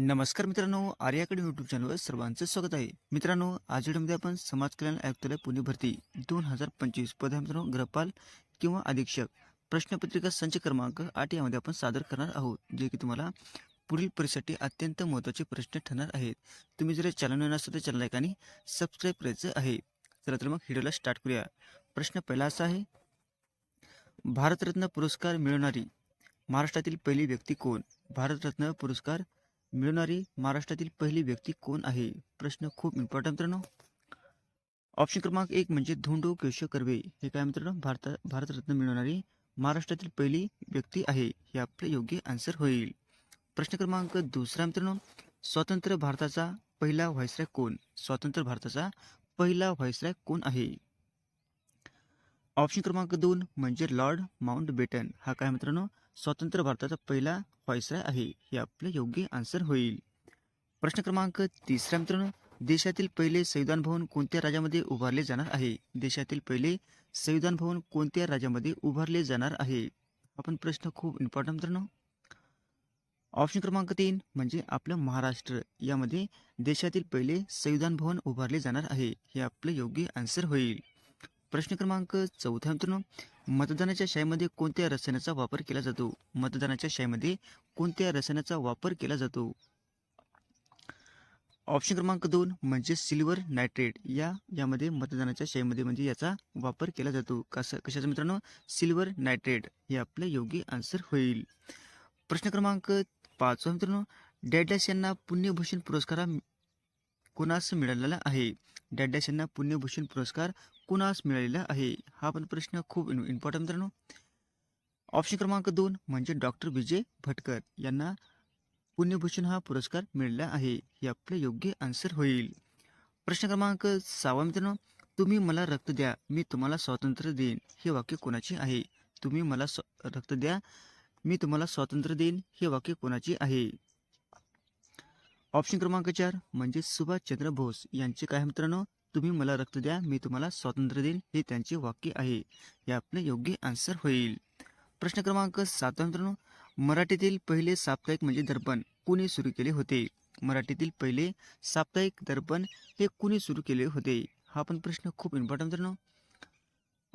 नमस्कार मित्रांनो आर्याकडे यूट्यूब चॅनलवर सर्वांचं स्वागत आहे. मित्रांनो आज व्हिडिओमध्ये आपण समाज कल्याण आयुक्तालय पुणे भरती दोन हजार पंचवीस पद मित्रांनो ग्रहपाल किंवा अधीक्षक प्रश्नपत्रिका संच क्रमांक आठ यामध्ये आपण सादर करणार आहोत जे की तुम्हाला पुढील परीक्षेसाठी अत्यंत महत्त्वाचे प्रश्न ठरणार आहेत. तुम्ही जर चॅनल नसतो तर चॅनल लाईक सबस्क्राईब करायचं आहे. चला तर मग व्हिडिओला स्टार्ट करूया. प्रश्न पहिला असा आहे भारतरत्न पुरस्कार मिळवणारी महाराष्ट्रातील पहिली व्यक्ती कोण? भारतरत्न पुरस्कार मिळवणारी महाराष्ट्रातील पहिली व्यक्ती कोण आहे? प्रश्न खूप इम्पॉर्टंट मित्रांनो. ऑप्शन क्रमांक एक म्हणजे धोंडो केशव कर्वे. हे काय मित्रांनो? भारत भारतरत्न मिळवणारी महाराष्ट्रातील पहिली व्यक्ती आहे. हे आपले योग्य आन्सर होईल. प्रश्न क्रमांक दुसरा मित्रांनो. स्वतंत्र भारताचा पहिला व्हायसराय कोण? स्वतंत्र भारताचा पहिला व्हायसराय कोण आहे? ऑप्शन क्रमांक दोन म्हणजे लॉर्ड माउंट बेटन हा काय मित्रांनो? स्वतंत्र भारताचा पहिला व्हायसराय आहे हे आपले योग्य आन्सर होईल. प्रश्न क्रमांक तिसरा मित्रांनो देशातील पहिले संविधान भवन कोणत्या राज्यामध्ये उभारले जाणार आहे? देशातील पहिले संविधान भवन कोणत्या राज्यामध्ये उभारले जाणार आहे? आपण प्रश्न खूप इम्पॉर्टंट मित्रांनो. ऑप्शन क्रमांक तीन म्हणजे आपलं महाराष्ट्र. यामध्ये देशातील पहिले संविधान भवन उभारले जाणार आहे हे आपलं योग्य आन्सर होईल. प्रश्न क्रमांक चौथा मित्रांनो मतदानाच्या शाईमध्ये कोणत्या रसायनाचा वापर केला जातो? मतदानाच्या शाईमध्ये कोणत्या रसायनाचा वापर केला जातो? ऑप्शन क्रमांक दोन म्हणजे सिल्वर नायट्रेट या यामध्ये मतदानाच्या शाईमध्ये म्हणजे याचा वापर केला जातो. कसं कशाचा मित्रांनो? सिल्वर नायट्रेट हे आपले योग्य आन्सर होईल. प्रश्न क्रमांक पाचवा मित्रांनो. डॅडॅस यांना पुण्यभूषण पुरस्कार कोणास मिळालेला आहे? डॅडॅस यांना पुण्यभूषण पुरस्कार कुणास मिळालेला आहे. हा पण प्रश्न खूप इम्पॉर्टंट मित्रांनो. ऑप्शन क्रमांक दोन म्हणजे डॉक्टर विजय भटकर यांना पुण्यभूषण हा पुरस्कार मिळाला आहे. हे आपले योग्य आन्सर होईल. प्रश्न क्रमांक सहावा मित्रांनो तुम्ही मला रक्त द्या मी तुम्हाला स्वातंत्र्य देईन. हे वाक्य कोणाचे आहे? तुम्ही मला स्व- रक्त द्या मी तुम्हाला स्वातंत्र्य देईन. हे वाक्य कोणाचे आहे? ऑप्शन क्रमांक चार म्हणजे सुभाषचंद्र बोस यांचे काय मित्रांनो? तुम्ही मला रक्त द्या मी तुम्हाला स्वातंत्र्य देईन हे त्यांचे वाक्य आहे. हे आपले योग्य आन्सर होईल. प्रश्न क्रमांक सातवा मराठीतील पहिले साप्ताहिक म्हणजे दर्पण कुणी सुरू केले होते? मराठीतील पहिले साप्ताहिक दर्पण हे कुणी सुरू केले होते? हा पण प्रश्न खूप इम्पॉर्टंट मित्रांनो.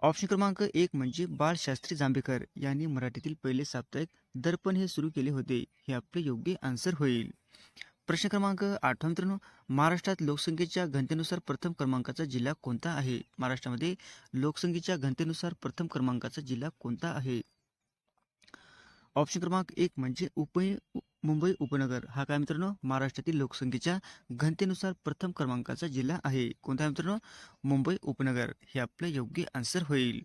ऑप्शन क्रमांक एक म्हणजे बाळशास्त्री जांभेकर यांनी मराठीतील पहिले साप्ताहिक दर्पण हे सुरू केले होते. हे आपले योग्य आन्सर होईल. प्रश्न क्रमांक आठवा मित्रांनो महाराष्ट्रात लोकसंख्येच्या घनतेनुसार प्रथम क्रमांकाचा जिल्हा कोणता आहे? महाराष्ट्रामध्ये लोकसंख्येच्या घनतेनुसार प्रथम क्रमांकाचा जिल्हा कोणता आहे? ऑप्शन क्रमांक एक म्हणजे उप मुंबई उपनगर. हा काय मित्रांनो? महाराष्ट्रातील लोकसंख्येच्या घनतेनुसार प्रथम क्रमांकाचा जिल्हा आहे. कोणता मित्रांनो? मुंबई उपनगर. हे आपले योग्य आन्सर होईल.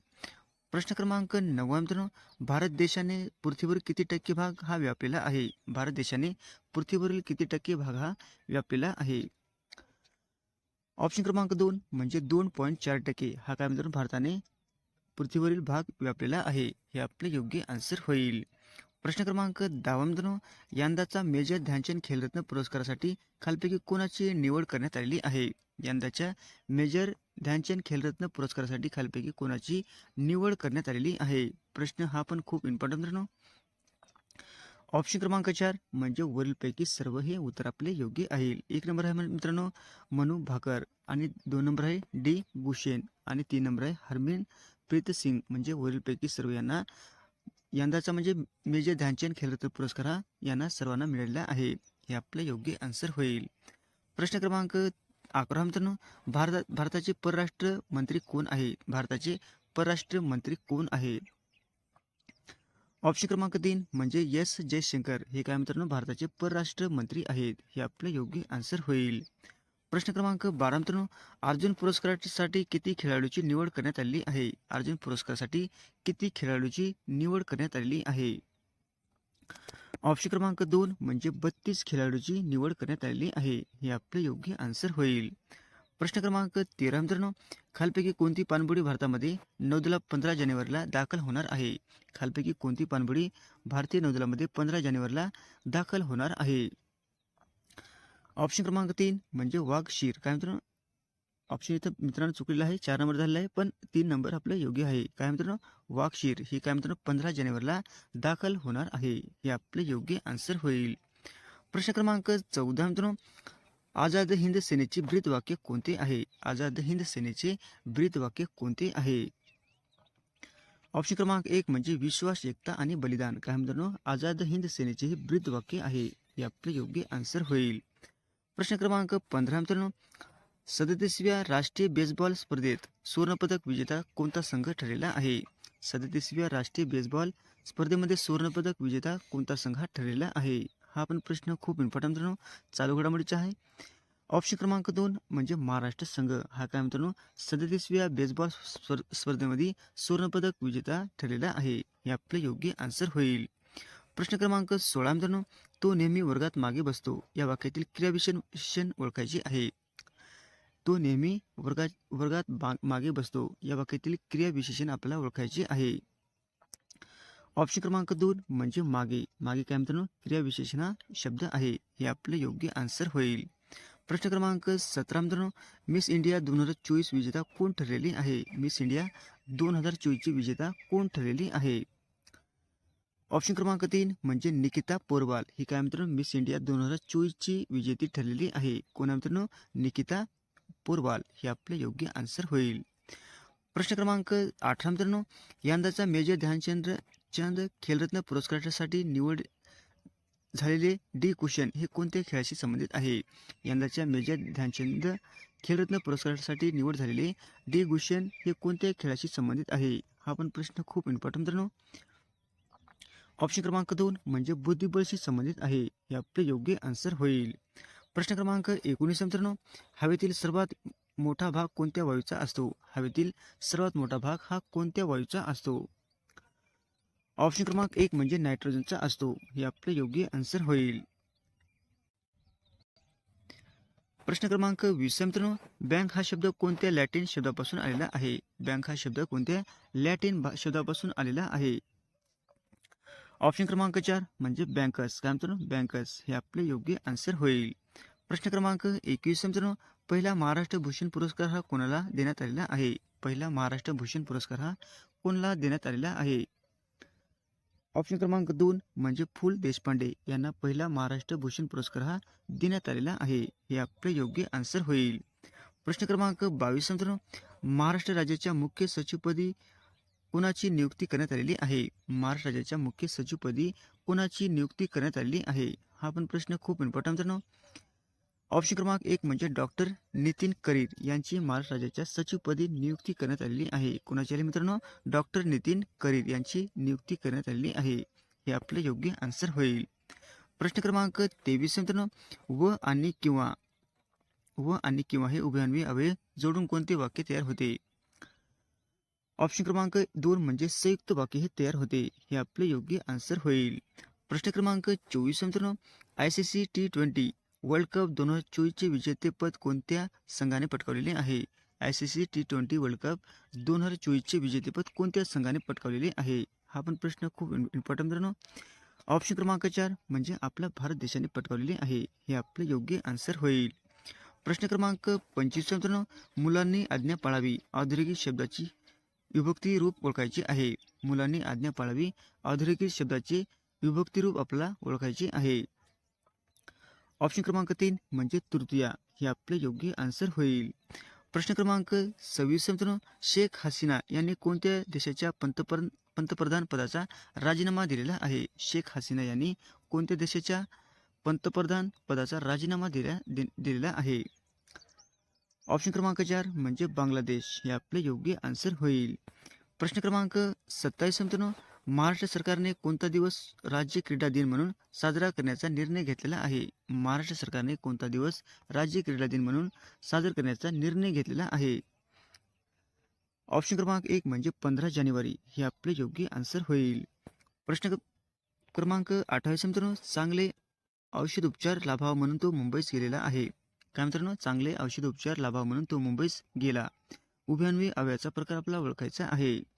प्रश्न क्रमांक नववा मित्रांनो भारत देशाने पृथ्वीवर किती टक्के भाग हा व्यापलेला आहे? भारत देशाने पृथ्वीवरील किती टक्के भाग हा व्यापलेला आहे? ऑप्शन क्रमांक दोन म्हणजे दोन पॉईंट चार टक्के. हा काय मित्रांनो भारताने पृथ्वीवरील भाग व्यापलेला आहे? हे आपले योग्य आन्सर होईल. प्रश्न क्रमांक दहावा मित्रांनो यंदाचा मेजर ध्यानचंद खेलरत्न पुरस्कारासाठी खालपैकी कोणाची निवड करण्यात आलेली आहे? यंदाच्या मेजर ध्यानचंद खेलरत्न पुरस्कारासाठी खालपैकी कोणाची निवड करण्यात आलेली आहे? प्रश्न हा पण खूप इम्पॉर्टंट मित्रांनो. ऑप्शन क्रमांक चार म्हणजे वरीलपैकी सर्व हे उत्तर आपले योग्य आहे. एक नंबर आहे मित्रांनो मनू भाकर आणि दोन नंबर आहे डी गुशेन आणि तीन नंबर आहे हरमीन प्रीत सिंग म्हणजे वरीलपैकी सर्व यांना यंदाचा म्हणजे मेजर ध्यानचंद खेलरत्न पुरस्कार हा यांना सर्वांना मिळालेला आहे. हे आपले योग्य आन्सर होईल. प्रश्न क्रमांक अकरा मित्रांनो भारत भारताचे परराष्ट्र मंत्री कोण आहे भारताचे परराष्ट्र मंत्री कोण आहे ऑप्शन क्रमांक तीन म्हणजे एस जयशंकर. हे काय मित्रांनो भारताचे परराष्ट्र मंत्री आहेत. हे आपले योग्य आन्सर होईल. प्रश्न क्रमांक बारा मित्रांनो अर्जुन पुरस्कारासाठी किती खेळाडूची निवड करण्यात आलेली आहे? अर्जुन पुरस्कारासाठी किती खेळाडूची निवड करण्यात आलेली आहे? ऑप्शन क्रमांक दोन म्हणजे बत्तीस खेळाडूची निवड करण्यात आलेली आहे. हे आपले योग्य आन्सर होईल. प्रश्न क्रमांक तेरा मित्रांनो खालपैकी कोणती पाणबुडी भारतामध्ये नौदला पंधरा जानेवारीला दाखल होणार आहे? खालपैकी कोणती पाणबुडी भारतीय नौदलामध्ये पंधरा जानेवारीला दाखल होणार आहे? ऑप्शन क्रमांक तीन म्हणजे वाघशीर काय मित्रांनो ऑप्शन इथं मित्रांनो चुकलेला आहे चार नंबर झालेला आहे पण तीन नंबर आपलं योग्य आहे. काय मित्रांनो? वाकशीर. ही काय मित्रांनो? पंधरा जानेवारीला दाखल होणार आहे. हे आपले योग्य आन्सर होईल. प्रश्न क्रमांक चौदा मित्रांनो. आझाद हिंद सेनेचे ब्रीद वाक्य कोणते आहे? आझाद हिंद सेनेचे ब्रीद वाक्य कोणते आहे? ऑप्शन क्रमांक एक म्हणजे विश्वास एकता आणि बलिदान. काय मित्रांनो? आझाद हिंद सेनेचे हे ब्रीद वाक्य आहे. हे आपले योग्य आन्सर होईल. प्रश्न क्रमांक पंधरा मित्रांनो. सदतीसव्या राष्ट्रीय बेसबॉल स्पर्धेत सुवर्णपदक विजेता कोणता संघ ठरलेला आहे? सदतीसव्या राष्ट्रीय बेसबॉल स्पर्धेमध्ये सुवर्णपदक विजेता कोणता संघ हा ठरलेला आहे? हा पण प्रश्न खूप इम्पॉर्टंट मित्रांनो चालू घडामोडीचा आहे. ऑप्शन क्रमांक दोन म्हणजे महाराष्ट्र संघ. हा काय मित्रांनो सदतीसव्या बेसबॉल स्पर स्पर्धेमध्ये सुवर्णपदक विजेता ठरलेला आहे. हे आपले योग्य आन्सर होईल. प्रश्न क्रमांक सोळा मित्रांनो तो नेहमी वर्गात मागे बसतो. या वाक्यातील क्रियाविशेषण ओळखायची आहे. तो नेहमी वर्गात वर्गात बा मागे बसतो. या वाक्यातील क्रियाविशेषण आपल्याला ओळखायचे आहे. ऑप्शन क्रमांक दोन म्हणजे मागे. मागे काय मित्रांनो क्रियाविशेषण हा शब्द आहे. हे आपले योग्य आन्सर होईल. प्रश्न क्रमांक सतरा मित्रांनो मिस इंडिया दोन हजार चोवीस विजेता कोण ठरलेली आहे? मिस इंडिया दोन हजार चोवीसची विजेता कोण ठरलेली आहे? ऑप्शन क्रमांक तीन म्हणजे निकिता पोरवाल. ही काय मित्रांनो मिस इंडिया दोन हजार चोवीसची विजेती ठरलेली आहे. कोणा मित्रांनो निकिता पोरवाल हे आपले योग्य आन्सर होईल. प्रश्न क्रमांक अठरा मित्रांनो यंदाचा मेजर ध्यानचंद्र चंद खेलरत्न पुरस्कारासाठी निवड झालेले डी कुशन हे कोणत्या खेळाशी संबंधित आहे? यंदाच्या मेजर ध्यानचंद खेलरत्न पुरस्कारासाठी निवड झालेले डी कुशन हे कोणत्या खेळाशी संबंधित आहे? हा पण प्रश्न खूप इम्पॉर्टंट मित्रांनो. ऑप्शन क्रमांक दोन म्हणजे बुद्धिबळशी संबंधित आहे. हे आपले योग्य आन्सर होईल. प्रश्न क्रमांक एकोणीस मित्रांनो हवेतील सर्वात मोठा भाग कोणत्या वायूचा असतो? हवेतील सर्वात मोठा भाग हा कोणत्या वायूचा असतो? ऑप्शन क्रमांक एक म्हणजे नायट्रोजनचा असतो. हे आपले योग्य आन्सर होईल. प्रश्न क्रमांक वीस मित्रांनो बँक हा शब्द कोणत्या लॅटिन शब्दापासून आलेला आहे? बँक हा शब्द कोणत्या लॅटिन शब्दापासून आलेला आहे? ऑप्शन क्रमांक चार म्हणजे बँकर्स. काय मित्रांनो बँकर्स. हे आपले योग्य आन्सर होईल. प्रश्न क्रमांक एकवीस मित्रांनो पहिला महाराष्ट्र भूषण पुरस्कार हा कोणाला देण्यात आलेला आहे? पहिला महाराष्ट्र भूषण पुरस्कार हा कोणाला देण्यात आलेला आहे? ऑप्शन क्रमांक दोन म्हणजे फुल देशपांडे यांना पहिला महाराष्ट्र भूषण पुरस्कार हा देण्यात आलेला आहे. हे आपले योग्य आन्सर होईल. प्रश्न क्रमांक बावीस मित्रांनो महाराष्ट्र राज्याच्या मुख्य सचिवपदी कोणाची नियुक्ती करण्यात आलेली आहे? महाराष्ट्र राज्याच्या मुख्य सचिवपदी कोणाची नियुक्ती करण्यात आलेली आहे? हा पण प्रश्न खूप इम्पॉर्टंट मित्रांनो ऑप्शन क्रमांक एक म्हणजे डॉक्टर नितीन करीर यांची महाराष्ट्र राज्याच्या सचिवपदी नियुक्ती करण्यात आलेली आहे. कोणाची आली मित्रांनो? डॉक्टर नितीन करीर यांची नियुक्ती करण्यात आलेली आहे. हे आपले योग्य आन्सर होईल. प्रश्न क्रमांक तेवीस मित्रांनो. व आणि किंवा व आणि किंवा हे उभयान्वी अवयव जोडून कोणते वाक्य तयार होते? ऑप्शन क्रमांक दोन म्हणजे संयुक्त वाक्य हे तयार होते. हे आपले योग्य आन्सर होईल. प्रश्न क्रमांक चोवीस मित्रांनो. I C C T twenty world cup दोन हजार चोवीसचे विजेतेपद कोणत्या संघाने पटकावलेले आहे? I C C T twenty world cup दोन हजार चोवीसचे विजेतेपद कोणत्या संघाने पटकावलेले आहे? हा पण प्रश्न खूप इम्पॉर्टंट मित्रांनो. ऑप्शन क्रमांक चार म्हणजे आपल्या भारत देशाने पटकावलेले आहे. हे आपले योग्य आन्सर होईल. प्रश्न क्रमांक पंचवीस मित्रांनो. मुलांनी आज्ञा पाळावी. औद्योगिक शब्दाची विभक्ती रूप ओळखायचे आहे. मुलांनी आज्ञा पाळावी. औद्योगिक शब्दाचे विभक्ती रूप आपल्याला ओळखायचे आहे. ऑप्शन क्रमांक तीन म्हणजे तृतीया. हे आपले योग्य आन्सर होईल. प्रश्न क्रमांक सव्वीस शेख हसीना यांनी कोणत्या देशाच्या पंतप्रधान पंतप्रधान पदाचा राजीनामा दिलेला आहे? शेख हसीना यांनी कोणत्या देशाच्या पंतप्रधान पदाचा राजीनामा दिला दि- दिलेला आहे? ऑप्शन क्रमांक चार म्हणजे बांगलादेश. हे आपले योग्य आन्सर होईल. प्रश्न क्रमांक सत्तावीस महाराष्ट्र सरकारने कोणता दिवस राज्य क्रीडा दिन म्हणून साजरा करण्याचा निर्णय घेतलेला आहे? महाराष्ट्र सरकारने कोणता दिवस राज्य क्रीडा दिन म्हणून साजरा करण्याचा निर्णय घेतलेला आहे? ऑप्शन क्रमांक एक म्हणजे पंधरा जानेवारी. हे आपले योग्य आन्सर होईल. प्रश्न क्रमांक अठ्ठावीस मित्रांनो चांगले औषध उपचार लाभावा म्हणून तो मुंबईस गेलेला आहे. काय मित्रांनो चांगले औषध उपचार लाभावा म्हणून तो मुंबईस गेला. उभ्यान्वी अवयाचा प्रकार आपला ओळखायचा आहे.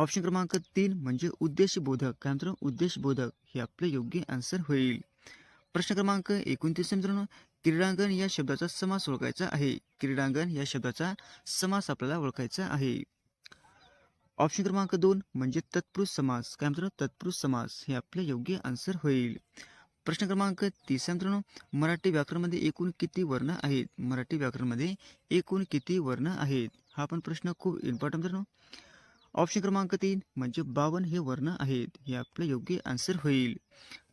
ऑप्शन क्रमांक तीन म्हणजे उद्देशबोधक. काय मित्रांनो उद्देशबोधक हे आपले योग्य आन्सर होईल. प्रश्न क्रमांक एकोणतीस मित्रांनो. क्रीडांगण या शब्दाचा समास ओळखायचा आहे. क्रीडांगण या शब्दाचा समास आपल्याला ओळखायचा आहे. ऑप्शन क्रमांक दोन म्हणजे तत्पुरुष समास. काय मित्रांनो तत्पुरुष समास हे आपले योग्य आन्सर होईल. प्रश्न क्रमांक तिसरा मित्रांनो. मराठी व्याकरणमध्ये एकूण किती वर्ण आहेत? मराठी व्याकरणमध्ये एकूण किती वर्ण आहेत? हा पण प्रश्न खूप इम्पॉर्टंट मित्रांनो. ऑप्शन क्रमांक तीन म्हणजे बावन्न हे वर्ण आहेत. हे आपलं योग्य आन्सर होईल.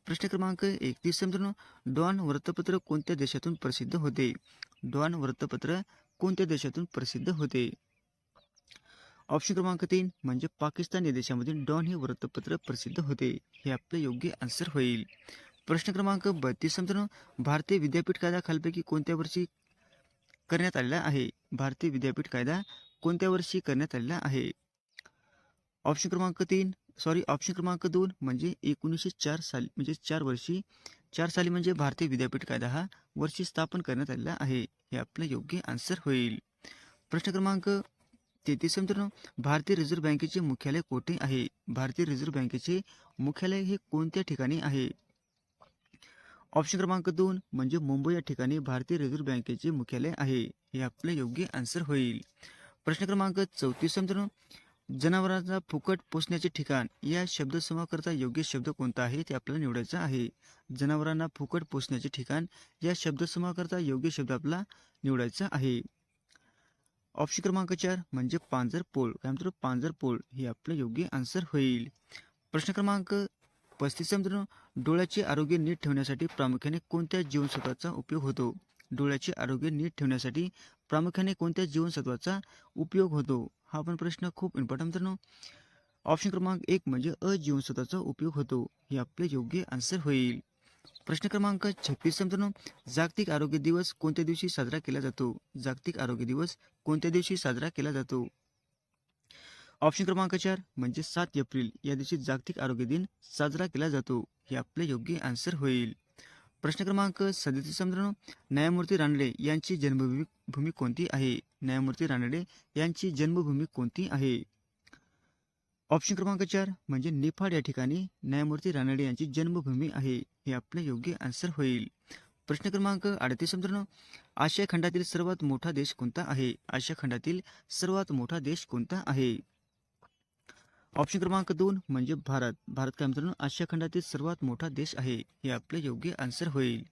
प्रश्न क्रमांक एकतीस मित्रांनो डॉन वृत्तपत्र कोणत्या देशातून प्रसिद्ध होते? डॉन वृत्तपत्र कोणत्या देशातून प्रसिद्ध होते? ऑप्शन क्रमांक तीन म्हणजे पाकिस्तान या देशामधील डॉन हे वृत्तपत्र प्रसिद्ध होते. हे आपलं योग्य आन्सर होईल. प्रश्न क्रमांक बत्तीस मित्रांनो भारतीय विद्यापीठ कायदा खालपैकी कोणत्या वर्षी करण्यात आलेला आहे? भारतीय विद्यापीठ कायदा कोणत्या वर्षी करण्यात आलेला आहे? ऑप्शन क्रमांक तीन सॉरी ऑप्शन क्रमांक दोन म्हणजे एकोणीसशे चार साली म्हणजे चार वर्षी चार साली म्हणजे भारतीय विद्यापीठ कायदा हा वर्षी स्थापन करण्यात आलेला आहे. हे आपलं योग्य आन्सर होईल. प्रश्न क्रमांक तेहतीस मित्रांनो भारतीय रिझर्व्ह बँकेचे मुख्यालय कोठे आहे? भारतीय रिझर्व्ह बँकेचे मुख्यालय हे कोणत्या ठिकाणी आहे? ऑप्शन क्रमांक दोन म्हणजे मुंबई या ठिकाणी भारतीय रिझर्व्ह बँकेचे मुख्यालय आहे. हे आपलं योग्य आन्सर होईल. प्रश्न क्रमांक चौतीस मित्रांनो जनावरांचा फुकट पोसण्याचे ठिकाण या शब्दसमूहाकरता योग्य शब्द कोणता आहे ते आपल्याला निवडायचं आहे. जनावरांना फुकट पोसण्याचे ठिकाण या शब्दसमूहाकरता योग्य शब्द आपला निवडायचा आहे. ऑप्शन क्रमांक चार म्हणजे पांजर पोळ. काय म्हणतो पांजरपोळ हे आपलं योग्य आन्सर होईल. प्रश्न क्रमांक पस्तीस मित्रांनो. डोळ्याचे आरोग्य नीट ठेवण्यासाठी प्रामुख्याने कोणत्या जीवनसत्वाचा उपयोग होतो? डोळ्याचे आरोग्य नीट ठेवण्यासाठी प्रामुख्याने कोणत्या जीवनसत्वाचा उपयोग होतो? हा पण प्रश्न खूप इम्पॉर्टंट मित्रांनो. ऑप्शन क्रमांक एक म्हणजे अ जीवनसत्वाचा उपयोग होतो. हे आपले योग्य आन्सर होईल. प्रश्न क्रमांक छत्तीस मित्रांनो. जागतिक आरोग्य दिवस कोणत्या दिवशी साजरा केला जातो? जागतिक आरोग्य दिवस कोणत्या दिवशी साजरा केला जातो? ऑप्शन क्रमांक चार म्हणजे सात एप्रिल. या दिवशी जागतिक आरोग्य दिन साजरा केला जातो. हे आपले योग्य आन्सर होईल. प्रश्न क्रमांक सदतीस मित्रांनो न्यायमूर्ती रानडे यांची जन्मभूमी भूमी कोणती आहे? न्यायमूर्ती रानडे यांची जन्मभूमी कोणती आहे? ऑप्शन क्रमांक चार म्हणजे निफाड या ठिकाणी न्यायमूर्ती रानडे यांची जन्मभूमी आहे. हे आपलं योग्य आन्सर होईल. प्रश्न क्रमांक अडतीस मित्रांनो आशिया खंडातील सर्वात मोठा देश कोणता आहे? आशिया खंडातील सर्वात मोठा देश कोणता आहे? ऑप्शन क्रमांक दोन म्हणजे भारत. भारत काय मित्रांनो आशिया खंडातील सर्वात मोठा देश आहे. हे आपले योग्य आन्सर होईल.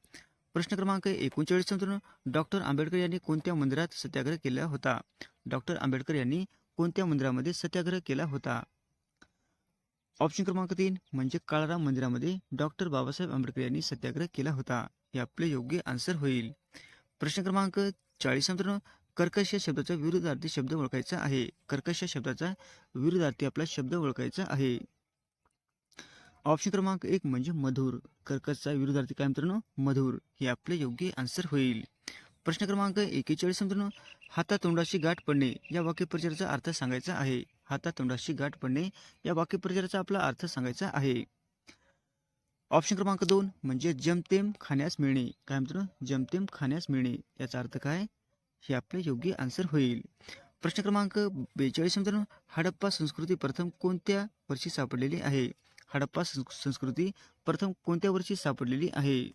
प्रश्न क्रमांक एकोणचाळीस मित्रांनो डॉक्टर आंबेडकर यांनी कोणत्या मंदिरात सत्याग्रह केला होता? डॉक्टर आंबेडकर यांनी कोणत्या मंदिरामध्ये सत्याग्रह केला होता? ऑप्शन क्रमांक तीन म्हणजे काळाराम मंदिरामध्ये डॉक्टर बाबासाहेब आंबेडकर यांनी सत्याग्रह केला होता. हे आपले योग्य आन्सर होईल. प्रश्न क्रमांक चाळीस मित्रांनो कर्कश या शब्दाचा विरुद्धार्थी शब्द ओळखायचा आहे. कर्कश या शब्दाचा विरुद्धार्थी आपला शब्द ओळखायचा आहे. ऑप्शन क्रमांक एक म्हणजे मधुर. कर्कशचा विरुद्धार्थी काय मित्रांनो? मधुर. हे आपले योग्य आन्सर होईल. प्रश्न क्रमांक एकेचाळीस मित्रांनो. हातातोंडाशी गाठ पडणे या वाक्यप्रचाराचा अर्थ सांगायचा आहे. हातातोंडाशी गाठ पडणे या वाक्यप्रचाराचा आपला अर्थ सांगायचा आहे. ऑप्शन क्रमांक दोन म्हणजे जमतेम खाण्यास मिळणे. काय मित्रांनो? जमतेम खाण्यास मिळणे. याचा अर्थ काय? हे आपले योग्य आन्सर होईल. प्रश्न क्रमांक बेचाळीस मित्रांनो हडप्पा संस्कृती प्रथम कोणत्या वर्षी सापडलेली आहे? हडप्पा संस्कृती प्रथम कोणत्या वर्षी सापडलेली आहे?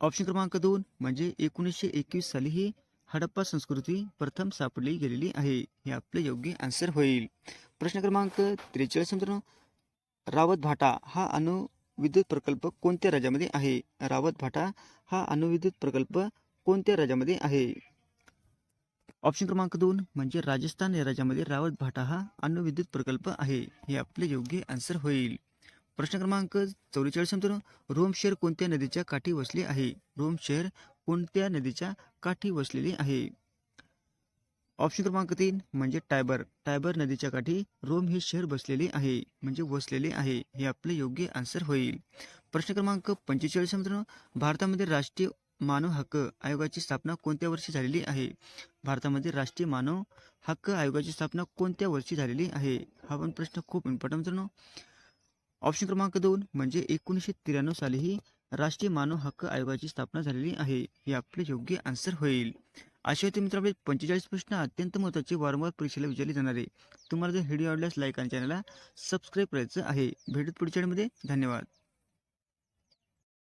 ऑप्शन क्रमांक दोन म्हणजे एकोणीसशे एकवीस साली ही हडप्पा संस्कृती प्रथम सापडली गेलेली आहे. हे आपले योग्य आन्सर होईल. प्रश्न क्रमांक त्रेचाळीस मित्रांनो रावत भाटा हा अणुविद्युत प्रकल्प कोणत्या राज्यामध्ये आहे? रावत भाटा हा अणुविद्युत प्रकल्प कोणत्या राज्यामध्ये आहे? ऑप्शन क्रमांक दोन म्हणजे राजस्थान या राज्यामध्ये रावत भाटा हा अणुविद्युत प्रकल्प आहे. हे आपले योग्य आन्सर होईल. प्रश्न क्रमांक चौवेचाळीस मित्रांनो रोम शहर कोणत्या नदीच्या काठी वसले आहे? रोम शहर कोणत्या नदीच्या काठी वसलेले आहे? ऑप्शन क्रमांक तीन म्हणजे टायबर. टायबर नदीच्या काठी रोम हे शहर बसलेले आहे म्हणजे वसलेले आहे. हे आपले योग्य आन्सर होईल. प्रश्न क्रमांक पंचेचाळीस मित्रांनो भारतामध्ये राष्ट्रीय मानव हक्क आयोगाची स्थापना कोणत्या वर्षी झालेली आहे? भारतामध्ये राष्ट्रीय मानव हक्क आयोगाची स्थापना कोणत्या वर्षी झालेली आहे? हा पण प्रश्न खूप इम्पॉर्टंट मित्रांनो. ऑप्शन क्रमांक दोन म्हणजे एकोणीसशे त्र्याण्णव साली ही राष्ट्रीय मानव हक्क आयोगाची स्थापना झालेली आहे. हे आपले योग्य आन्सर होईल. असे होते मित्रांनो पंचेचाळीस प्रश्न अत्यंत महत्त्वाचे वारंवार परीक्षेला विचारले जाणारे तुम्हाला जर व्हिडिओ आवडल्यास लाईक आणि चॅनलला सबस्क्राईब करायचं आहे. भेटत पुढच्या धन्यवाद.